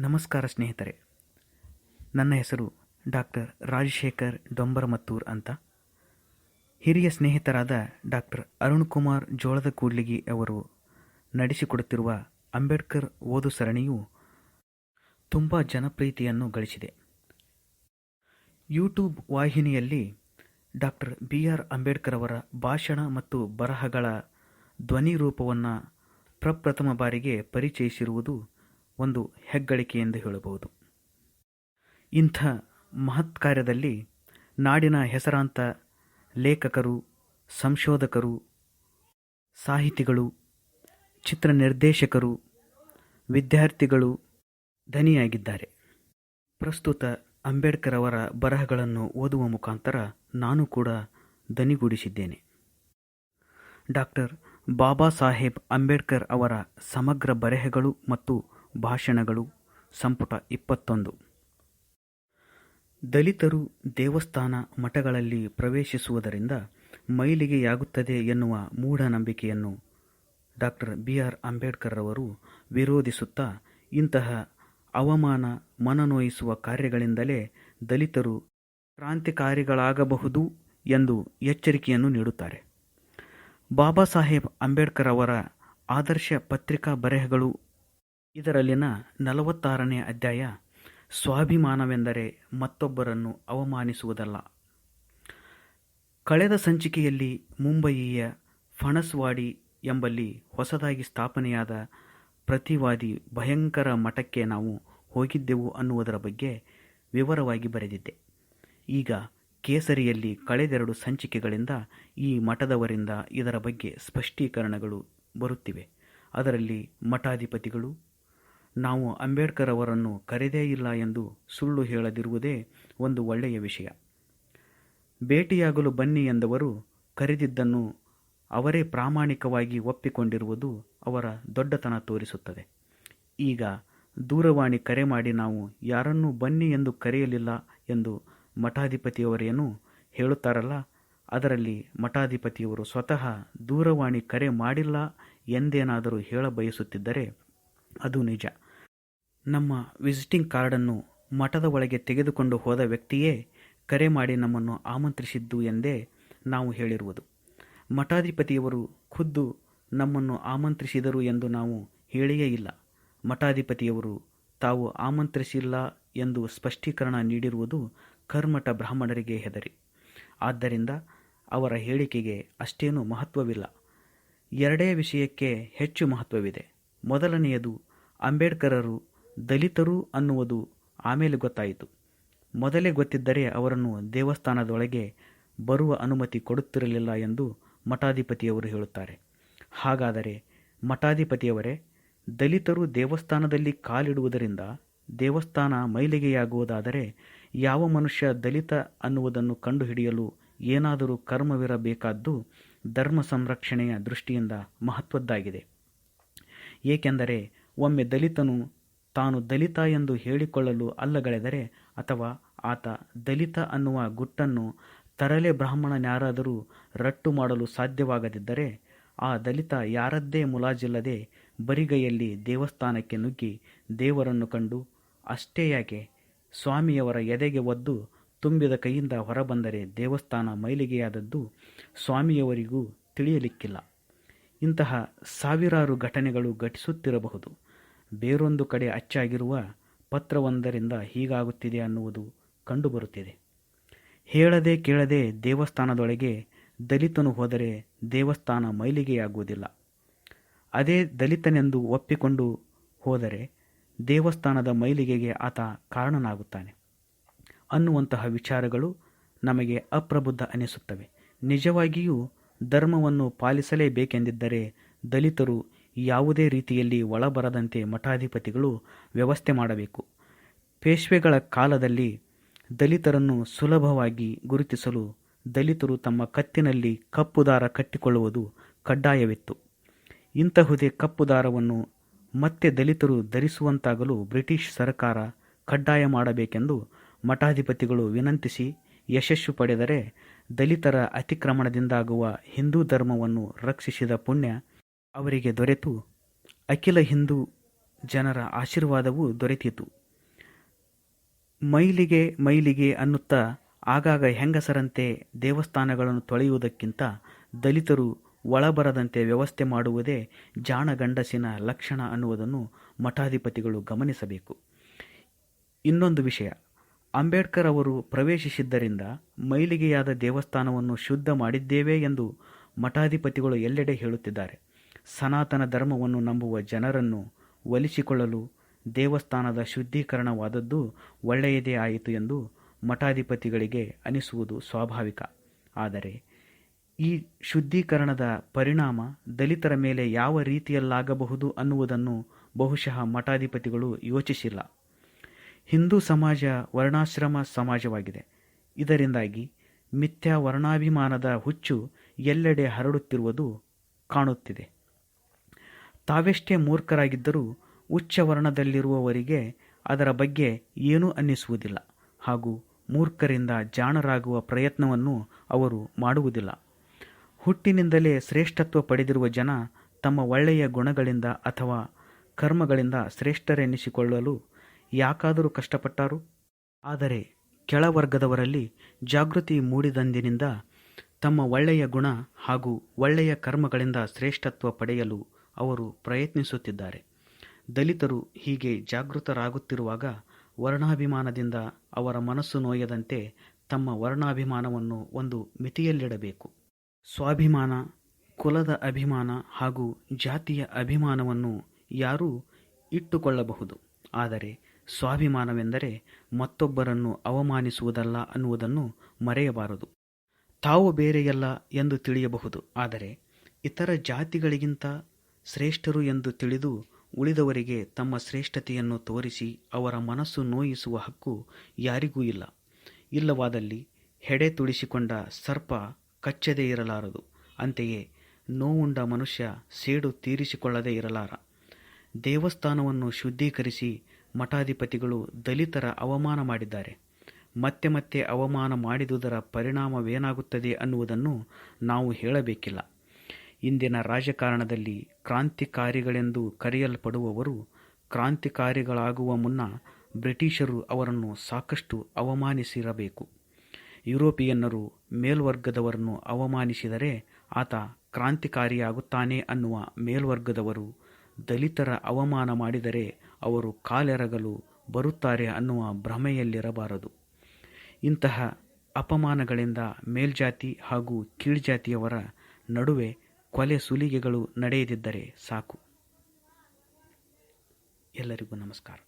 ನಮಸ್ಕಾರ ಸ್ನೇಹಿತರೆ. ನನ್ನ ಹೆಸರು ಡಾಕ್ಟರ್ ರಾಜಶೇಖರ್ ಡೊಂಬರಮತ್ತೂರ್ ಅಂತ. ಹಿರಿಯ ಸ್ನೇಹಿತರಾದ ಡಾಕ್ಟರ್ ಅರುಣ್ ಕುಮಾರ್ ಜೋಳದ ಕೂಡ್ಲಿಗಿ ಅವರು ನಡೆಸಿಕೊಡುತ್ತಿರುವ ಅಂಬೇಡ್ಕರ್ ಓದು ಸರಣಿಯು ತುಂಬ ಜನಪ್ರಿಯತೆಯನ್ನು ಗಳಿಸಿದೆ. ಯೂಟ್ಯೂಬ್ ವಾಹಿನಿಯಲ್ಲಿ ಡಾಕ್ಟರ್ ಬಿ ಆರ್ ಅಂಬೇಡ್ಕರ್ ಅವರ ಭಾಷಣ ಮತ್ತು ಬರಹಗಳ ಧ್ವನಿ ರೂಪವನ್ನು ಪ್ರಪ್ರಥಮ ಬಾರಿಗೆ ಪರಿಚಯಿಸಿರುವುದು ಒಂದು ಹೆಗ್ಗಳಿಕೆ ಎಂದು ಹೇಳಬಹುದು. ಇಂಥ ಮಹತ್ ಕಾರ್ಯದಲ್ಲಿ ನಾಡಿನ ಹೆಸರಾಂತ ಲೇಖಕರು, ಸಂಶೋಧಕರು, ಸಾಹಿತಿಗಳು ಚಿತ್ರ ನಿರ್ದೇಶಕರು ವಿದ್ಯಾರ್ಥಿಗಳು ಧನಿಯಾಗಿದ್ದಾರೆ. ಪ್ರಸ್ತುತ ಅಂಬೇಡ್ಕರ್ ಅವರ ಬರಹಗಳನ್ನು ಓದುವ ಮುಖಾಂತರ ನಾನು ಕೂಡ ಧನಿಗೂಡಿಸಿದ್ದೇನೆ. ಡಾಕ್ಟರ್ ಬಾಬಾ ಸಾಹೇಬ್ ಅಂಬೇಡ್ಕರ್ ಅವರ ಸಮಗ್ರ ಬರೆಹಗಳು ಮತ್ತು ಭಾಷಣಗಳು, ಸಂಪುಟ ಇಪ್ಪತ್ತೊಂದು. ದಲಿತರು ದೇವಸ್ಥಾನ ಮಠಗಳಲ್ಲಿ ಪ್ರವೇಶಿಸುವುದರಿಂದ ಮೈಲಿಗೆಯಾಗುತ್ತದೆ ಎನ್ನುವ ಮೂಢನಂಬಿಕೆಯನ್ನು ಡಾಕ್ಟರ್ ಬಿ ಆರ್ ಅಂಬೇಡ್ಕರ್ ಅವರು ವಿರೋಧಿಸುತ್ತಾ ಇಂತಹ ಅವಮಾನ ಮನನೋಯಿಸುವ ಕಾರ್ಯಗಳಿಂದಲೇ ದಲಿತರು ಕ್ರಾಂತಿಕಾರಿಗಳಾಗಬಹುದು ಎಂದು ಎಚ್ಚರಿಕೆಯನ್ನು ನೀಡುತ್ತಾರೆ. ಬಾಬಾ ಸಾಹೇಬ್ ಅಂಬೇಡ್ಕರ್ ಅವರ ಆದರ್ಶ ಪತ್ರಿಕಾ ಬರೆಹಗಳು ಇದರಲ್ಲಿನ ನಲವತ್ತಾರನೇ ಅಧ್ಯಾಯ, ಸ್ವಾಭಿಮಾನವೆಂದರೆ ಮತ್ತೊಬ್ಬರನ್ನು ಅವಮಾನಿಸುವುದಲ್ಲ. ಕಳೆದ ಸಂಚಿಕೆಯಲ್ಲಿ ಮುಂಬಯಿಯ ಫಣಸ್ವಾಡಿ ಎಂಬಲ್ಲಿ ಹೊಸದಾಗಿ ಸ್ಥಾಪನೆಯಾದ ಪ್ರತಿವಾದಿ ಭಯಂಕರ ಮಠಕ್ಕೆ ನಾವು ಹೋಗಿದ್ದೆವು ಅನ್ನುವುದರ ಬಗ್ಗೆ ವಿವರವಾಗಿ ಬರೆದಿದ್ದೆ. ಈಗ ಕೇಸರಿಯಲ್ಲಿ ಕಳೆದೆರಡು ಸಂಚಿಕೆಗಳಿಂದ ಈ ಮಠದವರಿಂದ ಇದರ ಬಗ್ಗೆ ಸ್ಪಷ್ಟೀಕರಣಗಳು ಬರುತ್ತಿವೆ. ಅದರಲ್ಲಿ ಮಠಾಧಿಪತಿಗಳು ನಾವು ಅಂಬೇಡ್ಕರ್ ಅವರನ್ನು ಕರೆದೇ ಇಲ್ಲ ಎಂದು ಸುಳ್ಳು ಹೇಳದಿರುವುದೇ ಒಂದು ಒಳ್ಳೆಯ ವಿಷಯ. ಭೇಟಿಯಾಗಲು ಬನ್ನಿ ಎಂದವರು ಕರೆದಿದ್ದನ್ನು ಅವರೇ ಪ್ರಾಮಾಣಿಕವಾಗಿ ಒಪ್ಪಿಕೊಂಡಿರುವುದು ಅವರ ದೊಡ್ಡತನ ತೋರಿಸುತ್ತದೆ. ಈಗ ದೂರವಾಣಿ ಕರೆ ಮಾಡಿ ನಾವು ಯಾರನ್ನೂ ಬನ್ನಿ ಎಂದು ಕರೆಯಲಿಲ್ಲ ಎಂದು ಮಠಾಧಿಪತಿಯವರೇನು ಹೇಳುತ್ತಾರಲ್ಲ, ಅದರಲ್ಲಿ ಮಠಾಧಿಪತಿಯವರು ಸ್ವತಃ ದೂರವಾಣಿ ಕರೆ ಮಾಡಿಲ್ಲ ಎಂದೇನಾದರೂ ಹೇಳ ಬಯಸುತ್ತಿದ್ದರೆ ಅದು ನಿಜ. ನಮ್ಮ ವಿಸಿಟಿಂಗ್ ಕಾರ್ಡನ್ನು ಮಠದ ಒಳಗೆ ತೆಗೆದುಕೊಂಡು ಹೋದ ವ್ಯಕ್ತಿಯೇ ಕರೆ ಮಾಡಿ ನಮ್ಮನ್ನು ಆಮಂತ್ರಿಸಿದ್ದು ಎಂದೇ ನಾವು ಹೇಳಿರುವುದು. ಮಠಾಧಿಪತಿಯವರು ಖುದ್ದು ನಮ್ಮನ್ನು ಆಮಂತ್ರಿಸಿದರು ಎಂದು ನಾವು ಹೇಳಿಯೇ ಇಲ್ಲ. ಮಠಾಧಿಪತಿಯವರು ತಾವು ಆಮಂತ್ರಿಸಿಲ್ಲ ಎಂದು ಸ್ಪಷ್ಟೀಕರಣ ನೀಡಿರುವುದು ಕರ್ಮಠ ಬ್ರಾಹ್ಮಣರಿಗೆ ಹೆದರಿ. ಆದ್ದರಿಂದ ಅವರ ಹೇಳಿಕೆಗೆ ಅಷ್ಟೇನೂ ಮಹತ್ವವಿಲ್ಲ. ಎರಡೇ ವಿಷಯಕ್ಕೆ ಹೆಚ್ಚು ಮಹತ್ವವಿದೆ. ಮೊದಲನೆಯದು ಅಂಬೇಡ್ಕರರು ದಲಿತರು ಅನ್ನುವುದು ಆಮೇಲೆ ಗೊತ್ತಾಯಿತು. ಮೊದಲೇ ಗೊತ್ತಿದ್ದರೆ ಅವರನ್ನು ದೇವಸ್ಥಾನದೊಳಗೆ ಬರುವ ಅನುಮತಿ ಕೊಡುತ್ತಿರಲಿಲ್ಲ ಎಂದು ಮಠಾಧಿಪತಿಯವರು ಹೇಳುತ್ತಾರೆ. ಹಾಗಾದರೆ ಮಠಾಧಿಪತಿಯವರೇ, ದಲಿತರು ದೇವಸ್ಥಾನದಲ್ಲಿ ಕಾಲಿಡುವುದರಿಂದ ದೇವಸ್ಥಾನ ಮೈಲಿಗೆಯಾಗುವುದಾದರೆ ಯಾವ ಮನುಷ್ಯ ದಲಿತ ಅನ್ನುವುದನ್ನು ಕಂಡುಹಿಡಿಯಲು ಏನಾದರೂ ಕರ್ಮವಿರಬೇಕಾದ್ದು ಧರ್ಮ ಸಂರಕ್ಷಣೆಯ ದೃಷ್ಟಿಯಿಂದ ಮಹತ್ವದ್ದಾಗಿದೆ. ಏಕೆಂದರೆ ಒಮ್ಮೆ ದಲಿತನು ತಾನು ದಲಿತ ಎಂದು ಹೇಳಿಕೊಳ್ಳಲು ಅಲ್ಲಗಳೆದರೆ, ಅಥವಾ ಆತ ದಲಿತ ಅನ್ನುವ ಗುಟ್ಟನ್ನು ತರಲೆ ಬ್ರಾಹ್ಮಣನ್ಯಾರಾದರೂ ರಟ್ಟು ಮಾಡಲು ಸಾಧ್ಯವಾಗದಿದ್ದರೆ, ಆ ದಲಿತ ಯಾರದ್ದೇ ಮುಲಾಜಿಲ್ಲದೆ ಬರಿಗೈಯಲ್ಲಿ ದೇವಸ್ಥಾನಕ್ಕೆ ನುಗ್ಗಿ ದೇವರನ್ನು ಕಂಡು ಅಷ್ಟೇ ಯಾಕೆ ಸ್ವಾಮಿಯವರ ಎದೆಗೆ ಒದ್ದು ತುಂಬಿದ ಕೈಯಿಂದ ಹೊರಬಂದರೆ ದೇವಸ್ಥಾನ ಮೈಲಿಗೆಯಾದದ್ದು ಸ್ವಾಮಿಯವರಿಗೂ ತಿಳಿಯಲಿಕ್ಕಿಲ್ಲ. ಇಂತಹ ಸಾವಿರಾರು ಘಟನೆಗಳು ಘಟಿಸುತ್ತಿರಬಹುದು. ಬೇರೊಂದು ಕಡೆ ಅಚ್ಚಾಗಿರುವ ಪತ್ರವೊಂದರಿಂದ ಹೀಗಾಗುತ್ತಿದೆ ಅನ್ನುವುದು ಕಂಡುಬರುತ್ತಿದೆ. ಹೇಳದೆ ಕೇಳದೆ ದೇವಸ್ಥಾನದೊಳಗೆ ದಲಿತನು ಹೋದರೆ ದೇವಸ್ಥಾನ ಮೈಲಿಗೆಯಾಗುವುದಿಲ್ಲ. ಅದೇ ದಲಿತನೆಂದು ಒಪ್ಪಿಕೊಂಡು ಹೋದರೆ ದೇವಸ್ಥಾನದ ಮೈಲಿಗೆಗೆ ಆತ ಕಾರಣನಾಗುತ್ತಾನೆ. ಅನ್ನುವಂತಹ ವಿಚಾರಗಳು ನಮಗೆ ಅಪ್ರಬುದ್ಧ ಅನಿಸುತ್ತವೆ. ನಿಜವಾಗಿಯೂ ಧರ್ಮವನ್ನು ಪಾಲಿಸಲೇಬೇಕೆಂದಿದ್ದರೆ ದಲಿತರು ಯಾವುದೇ ರೀತಿಯಲ್ಲಿ ಒಳಬರದಂತೆ ಮಠಾಧಿಪತಿಗಳು ವ್ಯವಸ್ಥೆ ಮಾಡಬೇಕು. ಪೇಶ್ವೆಗಳ ಕಾಲದಲ್ಲಿ ದಲಿತರನ್ನು ಸುಲಭವಾಗಿ ಗುರುತಿಸಲು ದಲಿತರು ತಮ್ಮ ಕತ್ತಿನಲ್ಲಿ ಕಪ್ಪು ದಾರ ಕಟ್ಟಿಕೊಳ್ಳುವುದು ಕಡ್ಡಾಯವಿತ್ತು. ಇಂತಹುದೇ ಕಪ್ಪು ದಾರವನ್ನು ಮತ್ತೆ ದಲಿತರು ಧರಿಸುವಂತಾಗಲು ಬ್ರಿಟಿಷ್ ಸರ್ಕಾರ ಕಡ್ಡಾಯ ಮಾಡಬೇಕೆಂದು ಮಠಾಧಿಪತಿಗಳು ವಿನಂತಿಸಿ ಯಶಸ್ಸು ಪಡೆದರೆ ದಲಿತರ ಅತಿಕ್ರಮಣದಿಂದಾಗುವ ಹಿಂದೂ ಧರ್ಮವನ್ನು ರಕ್ಷಿಸಿದ ಪುಣ್ಯ ಅವರಿಗೆ ದೊರೆತು. ಅಖಿಲ ಹಿಂದೂ ಜನರ ಆಶೀರ್ವಾದವು ದೊರೆತಿತು. ಮೈಲಿಗೆ ಮೈಲಿಗೆ ಅನ್ನುತ್ತಾ ಆಗಾಗ ಹೆಂಗಸರಂತೆ ದೇವಸ್ಥಾನಗಳನ್ನು ತೊಳೆಯುವುದಕ್ಕಿಂತ ದಲಿತರು ಒಳಬರದಂತೆ ವ್ಯವಸ್ಥೆ ಮಾಡುವುದೇ ಜಾಣ ಗಂಡಸಿನ ಲಕ್ಷಣ ಅನ್ನುವುದನ್ನು ಮಠಾಧಿಪತಿಗಳು ಗಮನಿಸಬೇಕು. ಇನ್ನೊಂದು ವಿಷಯ. ಅಂಬೇಡ್ಕರ್ ಅವರು ಪ್ರವೇಶಿಸಿದ್ದರಿಂದ ಮೈಲಿಗೆಯಾದ ದೇವಸ್ಥಾನವನ್ನು ಶುದ್ಧ ಮಾಡಿದ್ದೇವೆ ಎಂದು ಮಠಾಧಿಪತಿಗಳು ಎಲ್ಲೆಡೆ ಹೇಳುತ್ತಿದ್ದಾರೆ. ಸನಾತನ ಧರ್ಮವನ್ನು ನಂಬುವ ಜನರನ್ನು ಒಲಿಸಿಕೊಳ್ಳಲು ದೇವಸ್ಥಾನದ ಶುದ್ಧೀಕರಣವಾದದ್ದು ಒಳ್ಳೆಯದೇ ಆಯಿತು ಎಂದು ಮಠಾಧಿಪತಿಗಳಿಗೆ ಅನಿಸುವುದು ಸ್ವಾಭಾವಿಕ. ಆದರೆ ಈ ಶುದ್ಧೀಕರಣದ ಪರಿಣಾಮ ದಲಿತರ ಮೇಲೆ ಯಾವ ರೀತಿಯಲ್ಲಾಗಬಹುದು ಅನ್ನುವುದನ್ನು ಬಹುಶಃ ಮಠಾಧಿಪತಿಗಳು ಯೋಚಿಸಿಲ್ಲ. ಹಿಂದೂ ಸಮಾಜ ವರ್ಣಾಶ್ರಮ ಸಮಾಜವಾಗಿದೆ. ಇದರಿಂದಾಗಿ ಮಿಥ್ಯಾ ವರ್ಣಾಭಿಮಾನದ ಹುಚ್ಚು ಎಲ್ಲೆಡೆ ಹರಡುತ್ತಿರುವುದು ಕಾಣುತ್ತಿದೆ. ತಾವೆಷ್ಟೇ ಮೂರ್ಖರಾಗಿದ್ದರೂ ಉಚ್ಚವರ್ಣದಲ್ಲಿರುವವರಿಗೆ ಅದರ ಬಗ್ಗೆ ಏನೂ ಅನ್ನಿಸುವುದಿಲ್ಲ ಹಾಗೂ ಮೂರ್ಖರಿಂದ ಜಾಣರಾಗುವ ಪ್ರಯತ್ನವನ್ನು ಅವರು ಮಾಡುವುದಿಲ್ಲ. ಹುಟ್ಟಿನಿಂದಲೇ ಶ್ರೇಷ್ಠತ್ವ ಪಡೆದಿರುವ ಜನ ತಮ್ಮ ಒಳ್ಳೆಯ ಗುಣಗಳಿಂದ ಅಥವಾ ಕರ್ಮಗಳಿಂದ ಶ್ರೇಷ್ಠರೆನ್ನಿಸಿಕೊಳ್ಳಲು ಯಾಕಾದರೂ ಕಷ್ಟಪಟ್ಟರು? ಆದರೆ ಕೆಳವರ್ಗದವರಲ್ಲಿ ಜಾಗೃತಿ ಮೂಡಿದಂದಿನಿಂದ ತಮ್ಮ ಒಳ್ಳೆಯ ಗುಣ ಹಾಗೂ ಒಳ್ಳೆಯ ಕರ್ಮಗಳಿಂದ ಶ್ರೇಷ್ಠತ್ವ ಪಡೆಯಲು ಅವರು ಪ್ರಯತ್ನಿಸುತ್ತಿದ್ದಾರೆ. ದಲಿತರು ಹೀಗೆ ಜಾಗೃತರಾಗುತ್ತಿರುವಾಗ ವರ್ಣಾಭಿಮಾನದಿಂದ ಅವರ ಮನಸ್ಸು ನೋಯದಂತೆ ತಮ್ಮ ವರ್ಣಾಭಿಮಾನವನ್ನು ಒಂದು ಮಿತಿಯಲ್ಲಿಡಬೇಕು. ಸ್ವಾಭಿಮಾನ, ಕುಲದ ಅಭಿಮಾನ ಹಾಗೂ ಜಾತಿಯ ಅಭಿಮಾನವನ್ನು ಯಾರೂ ಇಟ್ಟುಕೊಳ್ಳಬಹುದು. ಆದರೆ ಸ್ವಾಭಿಮಾನವೆಂದರೆ ಮತ್ತೊಬ್ಬರನ್ನು ಅವಮಾನಿಸುವುದಲ್ಲ ಅನ್ನುವುದನ್ನು ಮರೆಯಬಾರದು. ತಾವು ಬೇರೆಯಲ್ಲ ಎಂದು ತಿಳಿಯಬಹುದು. ಆದರೆ ಇತರ ಜಾತಿಗಳಿಗಿಂತ ಶ್ರೇಷ್ಠರು ಎಂದು ತಿಳಿದು ಉಳಿದವರಿಗೆ ತಮ್ಮ ಶ್ರೇಷ್ಠತೆಯನ್ನು ತೋರಿಸಿ ಅವರ ಮನಸ್ಸು ನೋಯಿಸುವ ಹಕ್ಕು ಯಾರಿಗೂ ಇಲ್ಲ. ಇಲ್ಲವಾದಲ್ಲಿ ಹೆಡೆ ತುಡಿಸಿಕೊಂಡ ಸರ್ಪ ಕಚ್ಚದೇ ಇರಲಾರದು. ಅಂತೆಯೇ ನೋವುಂಡ ಮನುಷ್ಯ ಸೇಡು ತೀರಿಸಿಕೊಳ್ಳದೇ ಇರಲಾರ. ದೇವಸ್ಥಾನವನ್ನು ಶುದ್ಧೀಕರಿಸಿ ಮಠಾಧಿಪತಿಗಳು ದಲಿತರ ಅವಮಾನ ಮಾಡಿದ್ದಾರೆ. ಮತ್ತೆ ಮತ್ತೆ ಅವಮಾನ ಮಾಡಿದುದರ ಪರಿಣಾಮವೇನಾಗುತ್ತದೆ ಅನ್ನುವುದನ್ನು ನಾವು ಹೇಳಬೇಕಿಲ್ಲ. ಇಂದಿನ ರಾಜಕಾರಣದಲ್ಲಿ ಕ್ರಾಂತಿಕಾರಿಗಳೆಂದು ಕರೆಯಲ್ಪಡುವವರು ಕ್ರಾಂತಿಕಾರಿಗಳಾಗುವ ಮುನ್ನ ಬ್ರಿಟಿಷರು ಅವರನ್ನು ಸಾಕಷ್ಟು ಅವಮಾನಿಸಿರಬೇಕು. ಯುರೋಪಿಯನ್ನರು ಮೇಲ್ವರ್ಗದವರನ್ನು ಅವಮಾನಿಸಿದರೆ ಆತ ಕ್ರಾಂತಿಕಾರಿಯಾಗುತ್ತಾನೆ ಅನ್ನುವ ಮೇಲ್ವರ್ಗದವರು ದಲಿತರ ಅವಮಾನ ಮಾಡಿದರೆ ಅವರು ಕಾಲೆರಗಲು ಬರುತ್ತಾರೆ ಅನ್ನುವ ಭ್ರಮೆಯಲ್ಲಿರಬಾರದು. ಇಂತಹ ಅಪಮಾನಗಳಿಂದ ಮೇಲ್ಜಾತಿ ಹಾಗೂ ಕೀಳ್ಜಾತಿಯವರ ನಡುವೆ ಕೊಲೆ ಸುಲಿಗೆಗಳು ನಡೆಯದಿದ್ದರೆ ಸಾಕು. ಎಲ್ಲರಿಗೂ ನಮಸ್ಕಾರ.